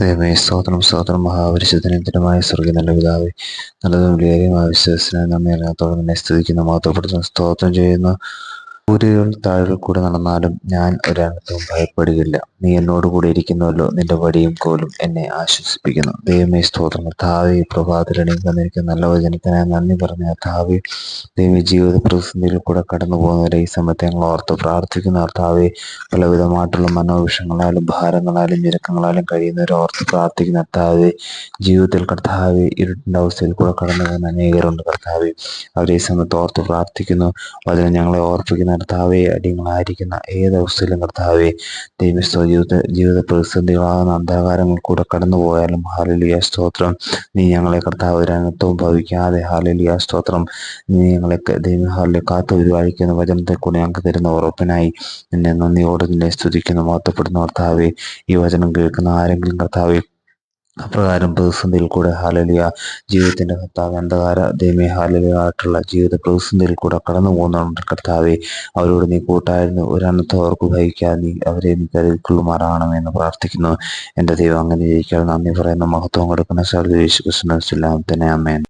ദൈവമേ സ്തോത്രം സ്തോത്രം മഹാപരിശുദ്ധനത്തിനുമായ സ്വർഗീയ നല്ല പിതാവേ. നല്ലതും വിലയേറിയമായ വിശ്വസനായി നമ്മെ എല്ലാത്തോളം തന്നെ സ്തുതിക്കുന്ന മാത്രപ്പെടുത്തുന്ന സ്തോത്രം ചെയ്യുന്ന. ഊരുകൾ താഴെ കൂടെ നടന്നാലും ഞാൻ ഒരർത്ഥവും ഭയപ്പെടുകയില്ല. നീ എന്നോട് കൂടെ ഇരിക്കുന്നുവല്ലോ നിന്റെ വടിയും കോലും എന്നെ ആശ്വസിപ്പിക്കുന്നു. ദൈവമേ സ്തോത്രം. താവി പ്രഭാതത്തിലണിയും തന്നിരിക്കുന്ന നല്ല വചനത്തിനായി നന്ദി പറഞ്ഞ താവി ദൈവ ജീവിത പ്രതിസന്ധിയിൽ കൂടെ കടന്നു പോകുന്നവരെ ഈ സമയത്ത് ഞങ്ങൾ ഓർത്ത് പ്രാർത്ഥിക്കുന്ന. താവി പലവിധമായിട്ടുള്ള മനോവിഷങ്ങളാലും ഭാരങ്ങളാലും ഞെരുക്കങ്ങളാലും കഴിയുന്നവരെ ഓർത്ത് പ്രാർത്ഥിക്കുന്ന. താവി ജീവിതത്തിൽ കർത്താവി ഇരുട്ടിന്റെ അവസ്ഥയിൽ കൂടെ കടന്നു പോകുന്ന അനേകരുണ്ട്. കർത്താവി അവരെ ഈ സമയത്ത് ഓർത്ത് പ്രാർത്ഥിക്കുന്നു. അതിനെ ഞങ്ങളെ ഓർപ്പിക്കുന്ന കർത്താവെ അടിയങ്ങളായിരിക്കുന്ന ഏത് അവസ്ഥയിലും കർത്താവെ ദൈവസ്തോ ജീവിത ജീവിത പ്രതിസന്ധികളാകുന്ന അന്ധകാരങ്ങൾ കൂടെ കടന്നു പോയാലും ഹാലലിയ സ്തോത്രം. നീ ഞങ്ങളെ കർത്താവ് രംഗത്വം ഭവിക്കാതെ ഹാലലിയ സ്തോത്രം. നീ ഞങ്ങളെ ദൈവഹാലിലെ കാത്തു പരിപാലിക്കുന്ന വചനത്തെ കൂടി ഞങ്ങൾക്ക് തരുന്ന ഉറപ്പിനായി നിന്നെ നന്ദിയോടെ നിന്നെ സ്തുതിക്കുന്നു മാറ്റപ്പെടുന്ന കർത്താവെ. ഈ വചനം കേൾക്കുന്ന ആരെങ്കിലും കർത്താവെ അപ്രകാരം പ്രതിസന്ധിയിൽ കൂടെ ഹാലലിയ ജീവിതത്തിന്റെ കർത്താവ് അന്ധകാര ദൈവമേ ഹാലലിയായിട്ടുള്ള ജീവിത പ്രതിസന്ധിയിൽ കൂടെ കടന്നു പോകുന്നുണ്ട് കർത്താവെ. അവരോട് നീ കൂട്ടായിരുന്നു ഒരനർത്ഥം അവർക്ക് ഭവിക്കാതെ നീ അവരെ നീ കരുതിക്കൊള്ളുമാറാകണമെന്ന് പ്രാർത്ഥിക്കുന്നു. എന്റെ ദൈവം അങ്ങനെ ജയിക്കാൻ നന്ദി പറയുന്ന. മഹത്വം കൊടുക്കുന്ന സർവ കൃഷ്ണൻ കൃഷ്ണ തന്നെ അമ്മേൻ